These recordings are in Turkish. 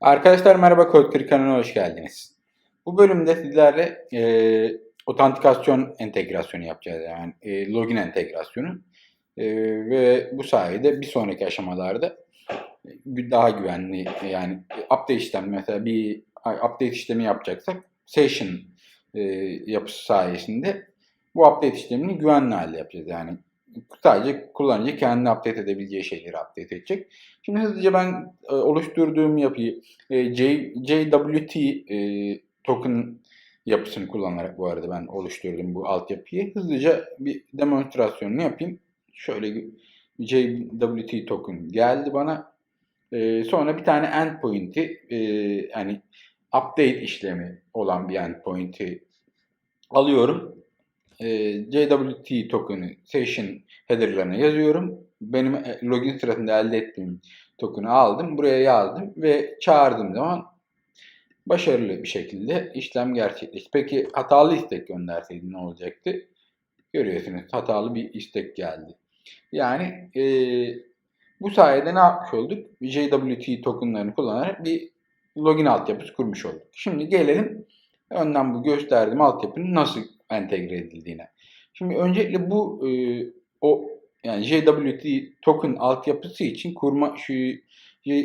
Arkadaşlar merhaba Kırık kanalına hoş geldiniz. Bu bölümde sizlerle e, otantikasyon entegrasyonu yapacağız yani e, login entegrasyonu E, ve bu sayede bir sonraki aşamalarda e, daha güvenli yani update işlemi mesela bir update işlemi yapacaksak session e, yapısı sayesinde bu update işlemini güvenli halde yapacağız yani sadece kullanıcı kendi update edebileceği şeyleri update edecek. Şimdi hızlıca ben e, oluşturduğum yapıyı e, J, JWT e, token yapısını kullanarak bu arada ben oluşturdum bu altyapıyı. Hızlıca bir demonstrasyonunu yapayım. Şöyle JWT token geldi bana. E, sonra bir tane endpoint'i e, hani update işlemi olan bir endpoint'i alıyorum. E, JWT token'ı session header'larına yazıyorum. Benim e, login sırasında elde ettiğim token'ı aldım. Buraya yazdım ve çağırdığım zaman başarılı bir şekilde işlem gerçekleşti. Peki hatalı istek gönderseydim ne olacaktı? Görüyorsunuz hatalı bir istek geldi. Yani e, bu sayede ne yapmış olduk? JWT tokenlarını kullanarak bir login altyapısı kurmuş olduk. Şimdi gelelim önden bu gösterdiğim altyapının nasıl entegre edildiğine. Şimdi öncelikle bu e, o yani JWT token altyapısı için kurma şu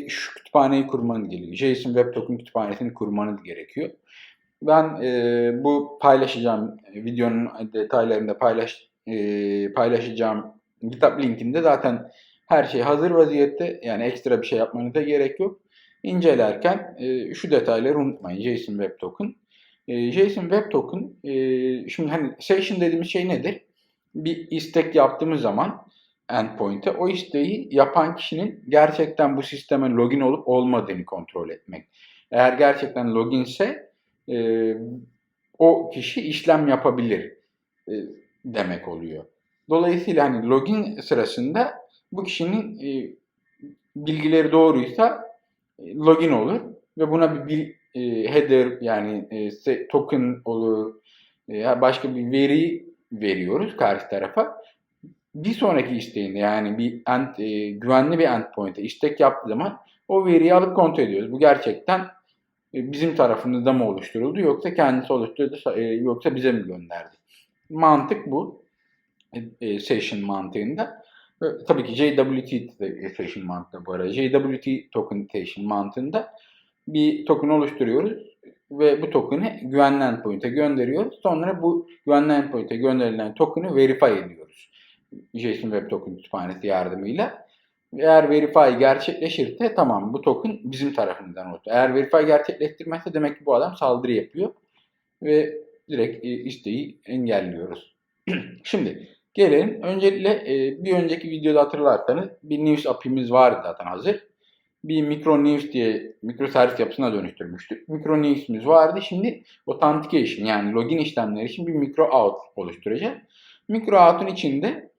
şu kütüphaneyi kurmanız gerekiyor. JSON Web Token kütüphanesini kurmanız gerekiyor. Ben e, bu paylaşacağım videonun detaylarında paylaş e, paylaşacağım kitap linkinde zaten her şey hazır vaziyette. Yani ekstra bir şey yapmanıza gerek yok. İncelerken e, şu detayları unutmayın. JSON Web Token. E, JSON Web Token e, şimdi hani session dediğimiz şey nedir? Bir istek yaptığımız zaman endpoint'e o isteği yapan kişinin gerçekten bu sisteme login olup olmadığını kontrol etmek. Eğer gerçekten loginse e, o kişi işlem yapabilir e, demek oluyor. Dolayısıyla hani login sırasında bu kişinin e, bilgileri doğruysa login olur ve buna bir e, header yani e, token olur e, başka bir veri veriyoruz karşı tarafa bir sonraki isteğinde yani bir end, e, güvenli bir endpoint'e istek yaptığı zaman o veriyi alıp kontrol ediyoruz. Bu gerçekten e, bizim tarafımızda mı oluşturuldu yoksa kendisi oluşturdu e, yoksa bize mi gönderdi? Mantık bu. E, e, session mantığında. E, tabii ki JWT de session mantığı bu arada. JWT token session mantığında bir token oluşturuyoruz ve bu token'ı güvenli endpoint'e gönderiyoruz. Sonra bu güvenli endpoint'e gönderilen token'ı verify ediyoruz. JSON Web Token kütüphanesi yardımıyla. Eğer verify gerçekleşirse tamam bu token bizim tarafımızdan oldu. Eğer verify gerçekleştirmezse demek ki bu adam saldırı yapıyor ve direkt e, isteği engelliyoruz. Şimdi gelelim. Öncelikle e, bir önceki videoda hatırlarsanız bir news API'miz vardı zaten hazır. Bir micro news diye mikro servis yapısına dönüştürmüştük. Micro news'imiz vardı. Şimdi authentication yani login işlemleri için bir micro out oluşturacağız. Micro out'un içinde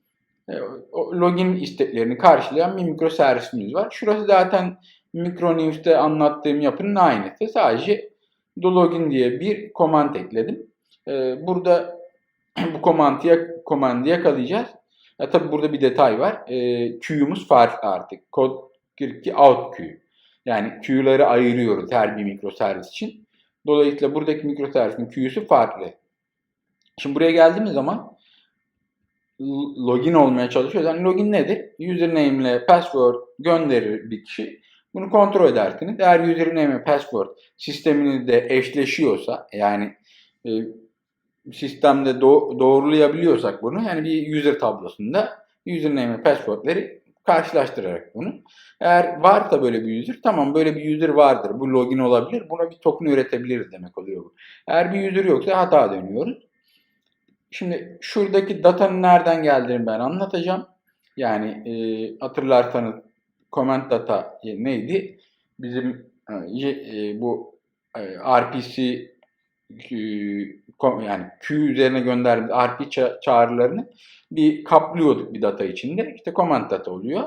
e, login isteklerini karşılayan bir mikro servisimiz var. Şurası zaten Micro News'te anlattığım yapının aynısı. Sadece do login diye bir command ekledim. E, burada bu komandı, komandı yakalayacağız. Ya tabi burada bir detay var. E, Q'yumuz farklı artık. Kod 42 out Q. Yani Q'ları ayırıyoruz her bir mikro servis için. Dolayısıyla buradaki mikro servisin Q'su farklı. Şimdi buraya geldiğimiz zaman login olmaya çalışıyoruz. Yani login nedir? Username ile password gönderir bir kişi. Bunu kontrol edersiniz. Eğer username ve password sisteminizde eşleşiyorsa yani e, sistemde do- doğrulayabiliyorsak bunu yani bir user tablosunda username ve passwordleri karşılaştırarak bunu. Eğer varsa böyle bir user tamam böyle bir user vardır. Bu login olabilir. Buna bir token üretebiliriz demek oluyor bu. Eğer bir user yoksa hata dönüyoruz. Şimdi şuradaki datanın nereden geldiğini ben anlatacağım. Yani e, hatırlarsanız comment data neydi? Bizim e, e bu e, RPC yani Q üzerine gönderdiğimiz RP ça çağrılarını bir kaplıyorduk bir data içinde. İşte comment data oluyor.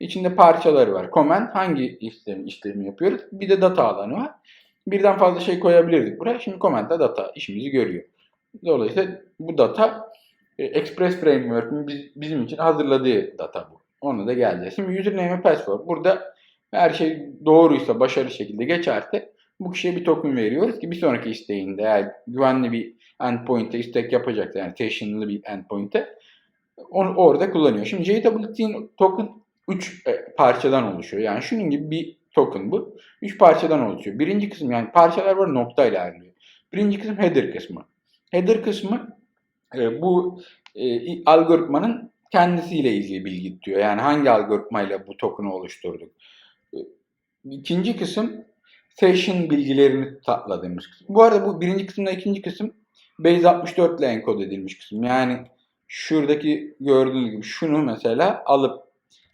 İçinde parçaları var. Comment hangi işlemi, işlemi yapıyoruz? Bir de data alanı var. Birden fazla şey koyabilirdik buraya. Şimdi comment data işimizi görüyor. Dolayısıyla bu data e, Express Framework'ün bizim için hazırladığı data bu. Ona da geleceğiz. Şimdi username ve password. Burada her şey doğruysa, başarılı şekilde geçerse bu kişiye bir token veriyoruz ki bir sonraki isteğinde eğer güvenli bir endpoint'e istek yapacaksa yani session'lı bir endpoint'e onu orada kullanıyor. Şimdi JWT'nin token 3 parçadan oluşuyor. Yani şunun gibi bir token bu. 3 parçadan oluşuyor. Birinci kısım yani parçalar var nokta ilerliyor. Birinci kısım header kısmı. Header kısmı e, bu e, algoritmanın kendisiyle ilgili bilgi tutuyor. Yani hangi algoritmayla bu token'ı oluşturduk. E, İkinci kısım session bilgilerini sakladığımız kısım. Bu arada bu birinci kısımla ikinci kısım Base 64 ile enkod edilmiş kısım. Yani şuradaki gördüğünüz gibi şunu mesela alıp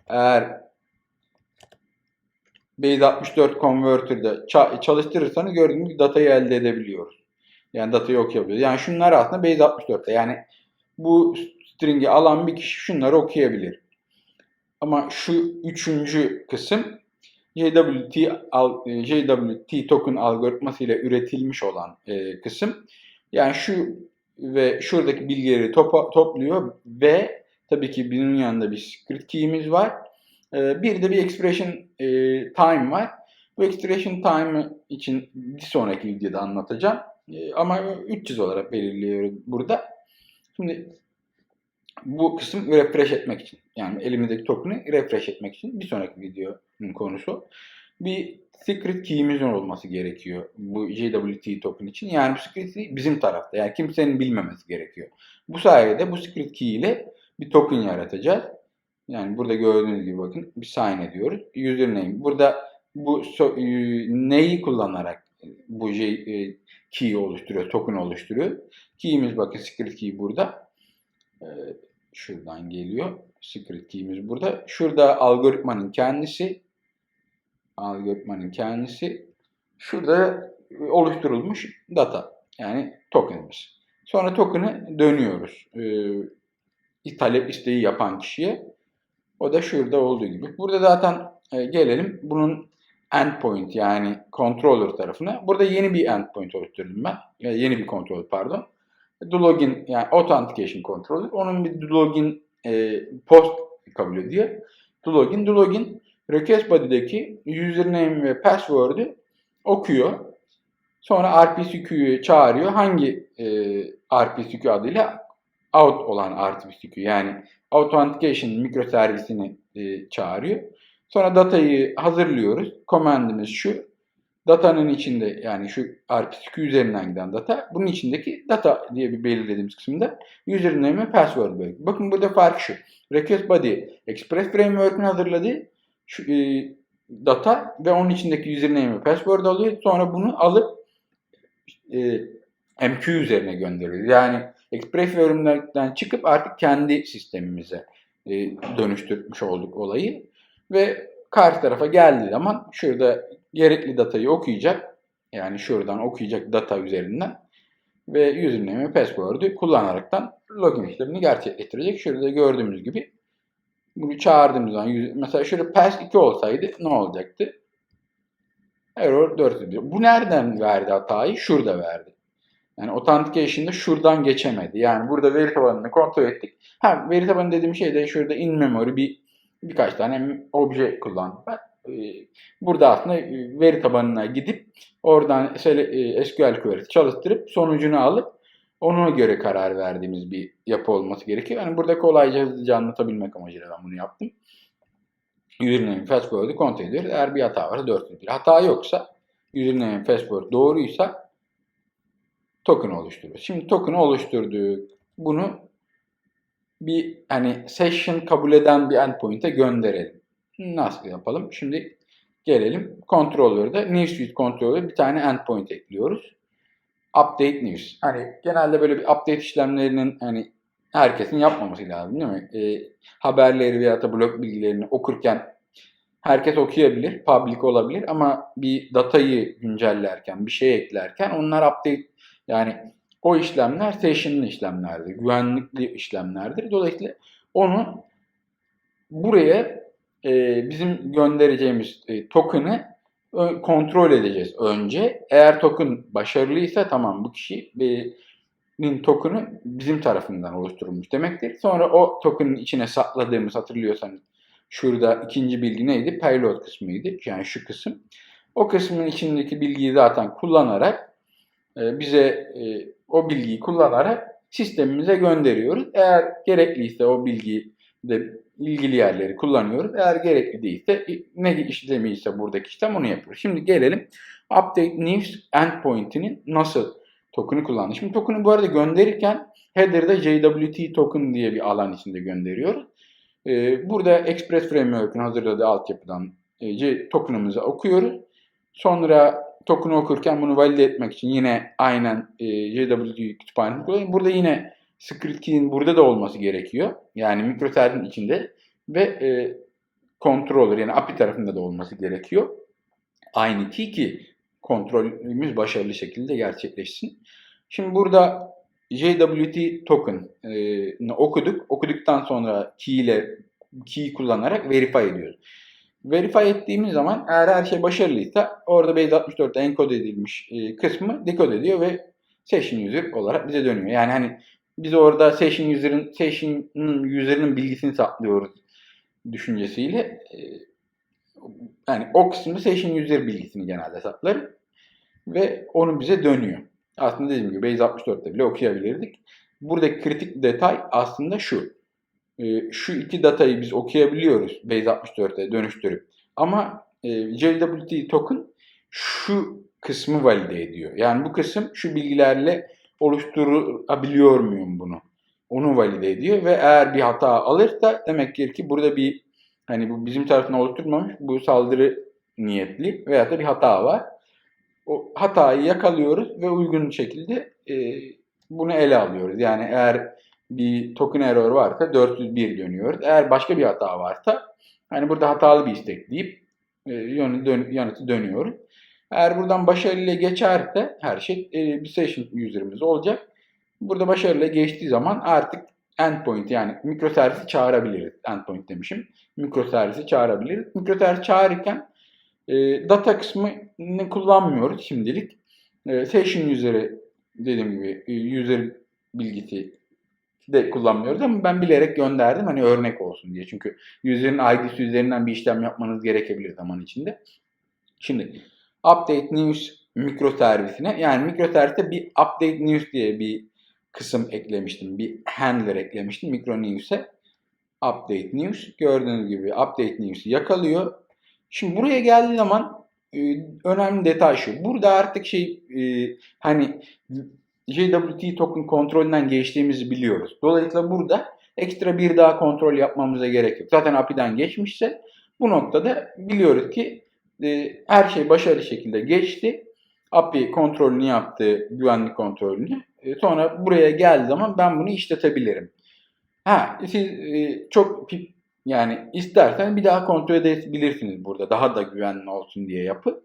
eğer Base 64 Converter'da çalıştırırsanız gördüğünüz gibi datayı elde edebiliyoruz. Yani datayı okuyabiliyoruz. Yani şunlar aslında Base 64'te. Yani bu string'i alan bir kişi şunları okuyabilir. Ama şu üçüncü kısım JWT, JWT token algoritması ile üretilmiş olan e, kısım. Yani şu ve şuradaki bilgileri topa, topluyor ve tabii ki bunun yanında bir script key'imiz var. E, bir de bir expression e, time var. Bu expression time için bir sonraki videoda anlatacağım. E, ama 300 olarak belirliyoruz burada. Şimdi bu kısım refresh etmek için. Yani elimizdeki token'ı refresh etmek için bir sonraki videonun konusu. Bir secret key'imizin olması gerekiyor bu JWT token için. Yani bu secret key bizim tarafta. Yani kimsenin bilmemesi gerekiyor. Bu sayede bu secret key ile bir token yaratacağız. Yani burada gördüğünüz gibi bakın bir sign ediyoruz. Username. Burada bu so, e, neyi kullanarak bu J, e, key oluşturuyor, token oluşturuyor. Key'imiz bakın secret key burada. E, şuradan geliyor. Secret key'imiz burada. Şurada algoritmanın kendisi algoritmanın kendisi şurada oluşturulmuş data yani tokenimiz. Sonra token'ı dönüyoruz. Ee, talep isteği yapan kişiye. O da şurada olduğu gibi. Burada zaten e, gelelim bunun endpoint yani controller tarafına. Burada yeni bir endpoint oluşturdum ben. Yani yeni bir controller pardon. Login yani authentication controller. Onun bir login e, post kabul ediyor. Login, login request body'deki username ve password'ü okuyor. Sonra RPCQ'yu çağırıyor. Hangi e, RPCQ adıyla out olan RPCQ yani authentication mikroservisini e, çağırıyor. Sonra datayı hazırlıyoruz. Command'imiz şu. Datanın içinde yani şu RPCQ üzerinden giden data. Bunun içindeki data diye bir belirlediğimiz kısımda username ve password bölgesi. Bakın burada fark şu. Request body Express Framework'ün hazırladığı şu, e, data ve onun içindeki username ve password alıyor. Sonra bunu alıp e, MQ üzerine gönderiyoruz. Yani Express bölümlerden çıkıp artık kendi sistemimize e, dönüştürmüş olduk olayı. Ve karşı tarafa geldiği zaman şurada gerekli datayı okuyacak. Yani şuradan okuyacak data üzerinden ve username ve password'ü kullanaraktan login işlemini gerçekleştirecek. Şurada gördüğümüz gibi bunu çağırdığımız zaman mesela şöyle pass 2 olsaydı ne olacaktı? Error 4 diyor. Bu nereden verdi hatayı? Şurada verdi. Yani authentication'da şuradan geçemedi. Yani burada veri tabanını kontrol ettik. Ha veri tabanı dediğim şey de şurada in memory bir birkaç tane obje kullandım ben. Ee, burada aslında e, veri tabanına gidip oradan e, SQL query çalıştırıp sonucunu alıp ona göre karar verdiğimiz bir yapı olması gerekiyor. Yani burada kolayca hızlıca anlatabilmek amacıyla ben bunu yaptım. Username password'u kontrol ediyoruz. Eğer bir hata varsa 401. Hata yoksa username password doğruysa token oluşturuyoruz. Şimdi token oluşturduk. Bunu bir hani session kabul eden bir endpoint'e gönderelim. Nasıl yapalım? Şimdi gelelim controller'da NewsSuite controller bir tane endpoint ekliyoruz update news. Hani genelde böyle bir update işlemlerinin hani herkesin yapmaması lazım değil mi? E, haberleri veya da blog bilgilerini okurken herkes okuyabilir, public olabilir ama bir datayı güncellerken, bir şey eklerken onlar update yani o işlemler session'lı işlemlerdir, güvenlikli işlemlerdir. Dolayısıyla onu buraya e, bizim göndereceğimiz e, token'ı kontrol edeceğiz önce. Eğer token başarılıysa tamam bu kişinin token'ı bizim tarafından oluşturulmuş demektir. Sonra o token'ın içine sakladığımız hatırlıyorsanız Şurada ikinci bilgi neydi? Payload kısmıydı. Yani şu kısım. O kısmın içindeki bilgiyi zaten kullanarak e, bize e, o bilgiyi kullanarak sistemimize gönderiyoruz. Eğer gerekliyse o bilgiyi de ilgili yerleri kullanıyoruz. Eğer gerekli değilse ne işlemi ise buradaki işlem onu yapıyoruz. Şimdi gelelim Update News Endpoint'inin nasıl token'ı kullandı. Şimdi token'ı bu arada gönderirken header'da JWT token diye bir alan içinde gönderiyoruz. Ee, burada Express Framework'ın hazırladığı altyapıdan e, token'ımızı okuyoruz. Sonra token'ı okurken bunu valide etmek için yine aynen e, JWT kütüphanesini kullanıyoruz. Burada yine script key'in burada da olması gerekiyor. Yani mikroservisin içinde ve e, controller yani API tarafında da olması gerekiyor. Aynı key ki kontrolümüz başarılı şekilde gerçekleşsin. Şimdi burada JWT token e, okuduk. Okuduktan sonra key ile key kullanarak verify ediyoruz. Verify ettiğimiz zaman eğer her şey başarılıysa orada Base64'te enkode edilmiş e, kısmı dekode ediyor ve session user olarak bize dönüyor. Yani hani biz orada session user'ın session'ın user'ın bilgisini saklıyoruz düşüncesiyle e, yani o kısmı session user bilgisini genelde saklarım ve onu bize dönüyor. Aslında dediğim gibi Base 64'te bile okuyabilirdik. Buradaki kritik detay aslında şu. E, şu iki datayı biz okuyabiliyoruz Base 64'te dönüştürüp. Ama e, JWT token şu kısmı valide ediyor. Yani bu kısım şu bilgilerle oluşturabiliyor muyum bunu? Onu valide ediyor ve eğer bir hata alırsa demek ki burada bir hani bu bizim tarafından oluşturmamış bu saldırı niyetli veya da bir hata var. O hatayı yakalıyoruz ve uygun şekilde e, bunu ele alıyoruz. Yani eğer bir token error varsa 401 dönüyoruz. Eğer başka bir hata varsa hani burada hatalı bir istek deyip e, yanıtı, dön, yanıtı dönüyoruz. Eğer buradan başarıyla geçerse her şey e, bir session user'ımız olacak. Burada başarıyla geçtiği zaman artık endpoint yani mikroservisi çağırabiliriz. Endpoint demişim. Mikroservisi çağırabiliriz. Mikroservis çağırırken e, data kısmını kullanmıyoruz şimdilik. E, session user'ı dediğim gibi e, user bilgisi de kullanmıyoruz ama ben bilerek gönderdim hani örnek olsun diye. Çünkü user'ın ID'si üzerinden bir işlem yapmanız gerekebilir zaman içinde. Şimdi update news mikroservisine yani mikroserviste bir update news diye bir kısım eklemiştim. Bir handler eklemiştim mikro news'e. Update news. Gördüğünüz gibi update news'u yakalıyor. Şimdi buraya geldiği zaman e, önemli detay şu. Burada artık şey e, hani JWT token kontrolünden geçtiğimizi biliyoruz. Dolayısıyla burada ekstra bir daha kontrol yapmamıza gerek yok. Zaten API'den geçmişse bu noktada biliyoruz ki e, her şey başarılı şekilde geçti. API kontrolünü yaptı, güvenlik kontrolünü. E, sonra buraya geldiği zaman ben bunu işletebilirim. Ha, siz e, çok yani istersen bir daha kontrol edebilirsiniz burada. Daha da güvenli olsun diye yapı.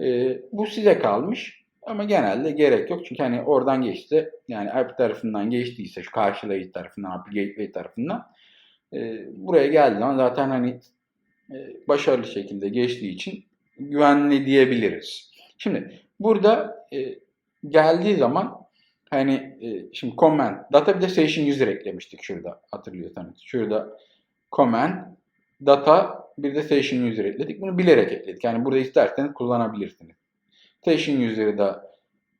E, bu size kalmış. Ama genelde gerek yok. Çünkü hani oradan geçti. Yani API tarafından geçtiyse şu karşılayıcı tarafından, API Gateway tarafından e, buraya geldiği zaman zaten hani e, başarılı şekilde geçtiği için güvenli diyebiliriz. Şimdi burada e, geldiği zaman hani e, şimdi command, data bir de session user eklemiştik şurada hatırlıyorsanız. Şurada command, data bir de session user ekledik. Bunu bilerek ekledik. Yani burada isterseniz kullanabilirsiniz. Session user'ı da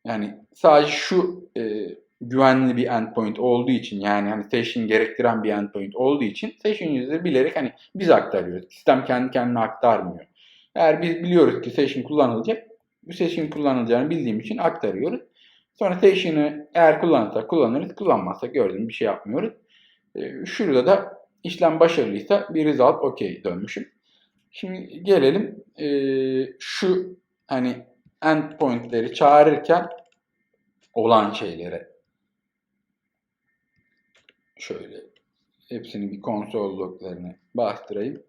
yani sadece şu e, güvenli bir endpoint olduğu için yani hani session gerektiren bir endpoint olduğu için session user'ı bilerek hani biz aktarıyoruz. Sistem kendi kendine aktarmıyor. Eğer biz biliyoruz ki session kullanılacak, bu session kullanılacağını bildiğim için aktarıyoruz. Sonra session'ı eğer kullanırsak kullanırız, kullanmazsak gördüğüm bir şey yapmıyoruz. Ee, şurada da işlem başarılıysa bir result OK dönmüşüm. Şimdi gelelim ee, şu hani endpoint'leri çağırırken olan şeylere. Şöyle hepsini bir konsol loglarına bastırayım.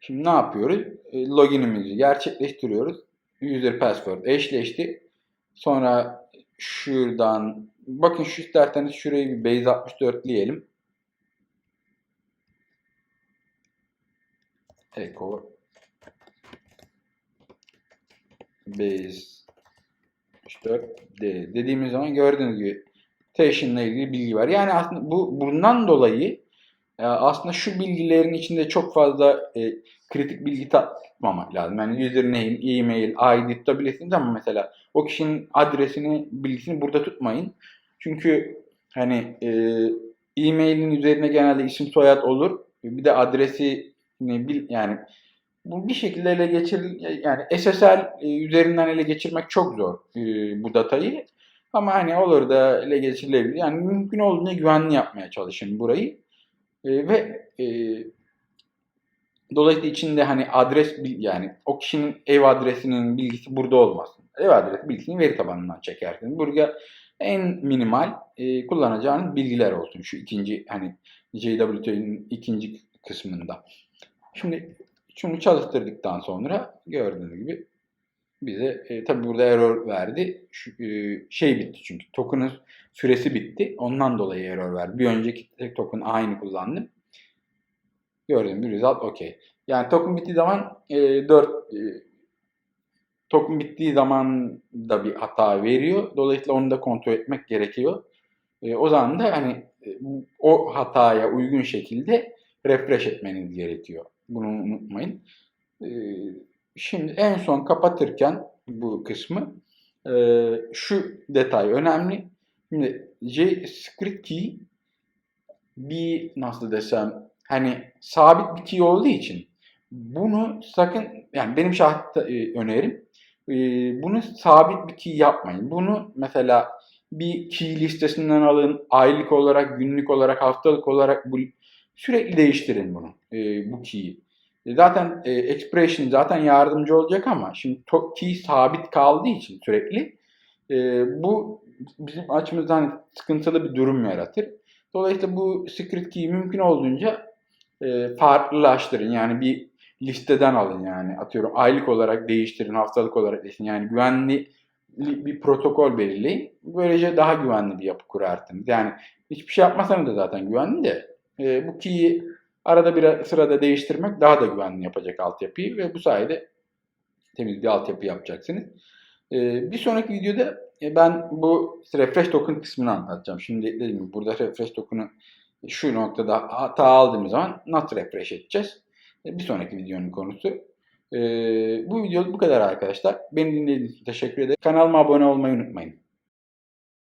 Şimdi ne yapıyoruz? E, loginimizi gerçekleştiriyoruz. User password eşleşti. Sonra şuradan bakın şu isterseniz şurayı bir base 64'leyelim. Echo base 64 D dediğimiz zaman gördüğünüz gibi session ile ilgili bilgi var. Yani aslında bu bundan dolayı aslında şu bilgilerin içinde çok fazla e, kritik bilgi tutmamak lazım. Yani username, e-mail, ID tutabilirsiniz ama mesela o kişinin adresini, bilgisini burada tutmayın. Çünkü hani e, e-mailin üzerine genelde isim soyad olur. Bir de adresi ne bil yani bu bir şekilde ele geçir yani SSL e, üzerinden ele geçirmek çok zor e, bu datayı. Ama hani olur da ele geçirilebilir. Yani mümkün olduğunca güvenli yapmaya çalışın burayı. E, ve e, dolayısıyla içinde hani adres yani o kişinin ev adresinin bilgisi burada olmasın. Ev adresi bilgisini veri tabanından çekersiniz. Burada en minimal e, kullanacağınız bilgiler olsun. Şu ikinci hani JWT'nin ikinci kısmında. Şimdi şunu çalıştırdıktan sonra gördüğünüz gibi bize e, tabi burada error verdi. Şu, e, şey bitti çünkü token'ın süresi bitti. Ondan dolayı error verdi. Bir önceki token aynı kullandım. Gördüğüm bir result okey. Yani token bittiği zaman e, 4 e, token bittiği zaman da bir hata veriyor. Dolayısıyla onu da kontrol etmek gerekiyor. E, o zaman da hani e, o hataya uygun şekilde refresh etmeniz gerekiyor. Bunu unutmayın. E, şimdi en son kapatırken bu kısmı e, şu detay önemli. Şimdi JScript key bir nasıl desem hani sabit bir key olduğu için bunu sakın yani benim şahit e, önerim e, bunu sabit bir key yapmayın. Bunu mesela bir key listesinden alın, aylık olarak, günlük olarak, haftalık olarak bu sürekli değiştirin bunu, e, bu key'i. E, Zaten e, expression zaten yardımcı olacak ama şimdi key sabit kaldığı için sürekli e, bu bizim açımızdan sıkıntılı bir durum yaratır. Dolayısıyla bu secret key'i mümkün olduğunca e, farklılaştırın. Yani bir listeden alın yani. Atıyorum aylık olarak değiştirin, haftalık olarak değiştirin. Yani güvenli bir protokol belirleyin. Böylece daha güvenli bir yapı kurarsınız. Yani hiçbir şey yapmasanız da zaten güvenli de e, bu key'i arada bir sırada değiştirmek daha da güvenli yapacak altyapıyı ve bu sayede temiz bir altyapı yapacaksınız. E, bir sonraki videoda e, ben bu refresh token kısmını anlatacağım. Şimdi dediğim gibi burada refresh token'ı şu noktada hata aldığımız zaman not refresh edeceğiz. E, Bir sonraki videonun konusu. E, bu video bu kadar arkadaşlar. Beni dinlediğiniz için teşekkür ederim. Kanalıma abone olmayı unutmayın.